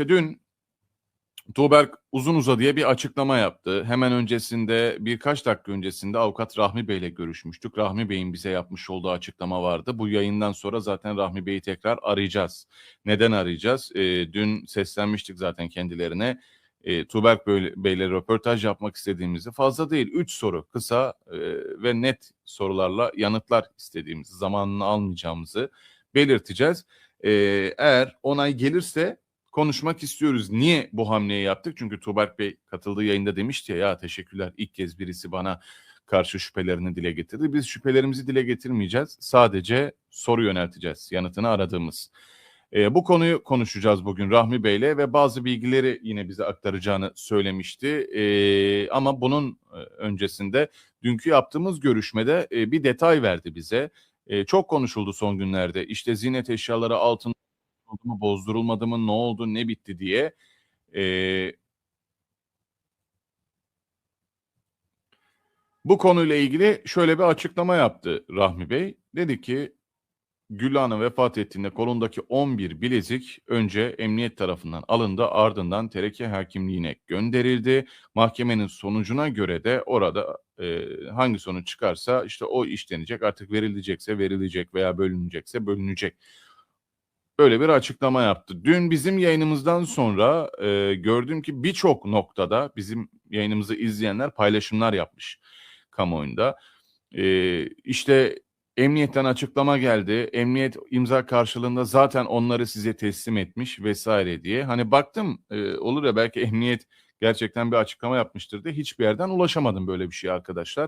Dün Tuğberk uzun uzadıya bir açıklama yaptı. Hemen öncesinde birkaç dakika öncesinde avukat Rahmi Bey ile görüşmüştük. Rahmi Bey'in bize yapmış olduğu açıklama vardı. Bu yayından sonra zaten Rahmi Bey'i tekrar arayacağız. Neden arayacağız? E, dün seslenmiştik zaten kendilerine. E, Tuğberk Bey- Bey'le röportaj yapmak istediğimizi fazla değil. Üç soru kısa e, ve net sorularla yanıtlar istediğimizi, zamanını almayacağımızı belirteceğiz. E, eğer onay gelirse konuşmak istiyoruz. Niye bu hamleyi yaptık? Çünkü Tuğberk Bey katıldığı yayında demişti ya, ya teşekkürler ilk kez birisi bana karşı şüphelerini dile getirdi. Biz şüphelerimizi dile getirmeyeceğiz. Sadece soru yönelteceğiz yanıtını aradığımız. Ee, bu konuyu konuşacağız bugün Rahmi Bey'le ve bazı bilgileri yine bize aktaracağını söylemişti. Ee, ama bunun e, öncesinde dünkü yaptığımız görüşmede e, bir detay verdi bize. E, çok konuşuldu son günlerde. İşte ziynet eşyaları altın mu, bozdurulmadı mı, ne oldu, ne bitti diye. Ee, bu konuyla ilgili şöyle bir açıklama yaptı Rahmi Bey. Dedi ki Gül Hanım vefat ettiğinde kolundaki 11 bilezik önce emniyet tarafından alındı ardından tereke hakimliğine gönderildi. Mahkemenin sonucuna göre de orada e, hangi sonuç çıkarsa işte o işlenecek artık verilecekse verilecek veya bölünecekse bölünecek. Böyle bir açıklama yaptı. Dün bizim yayınımızdan sonra e, gördüm ki birçok noktada bizim yayınımızı izleyenler paylaşımlar yapmış kamuoyunda. E, işte emniyetten açıklama geldi. Emniyet imza karşılığında zaten onları size teslim etmiş vesaire diye. Hani baktım e, olur ya belki emniyet gerçekten bir açıklama yapmıştır diye hiçbir yerden ulaşamadım böyle bir şey arkadaşlar.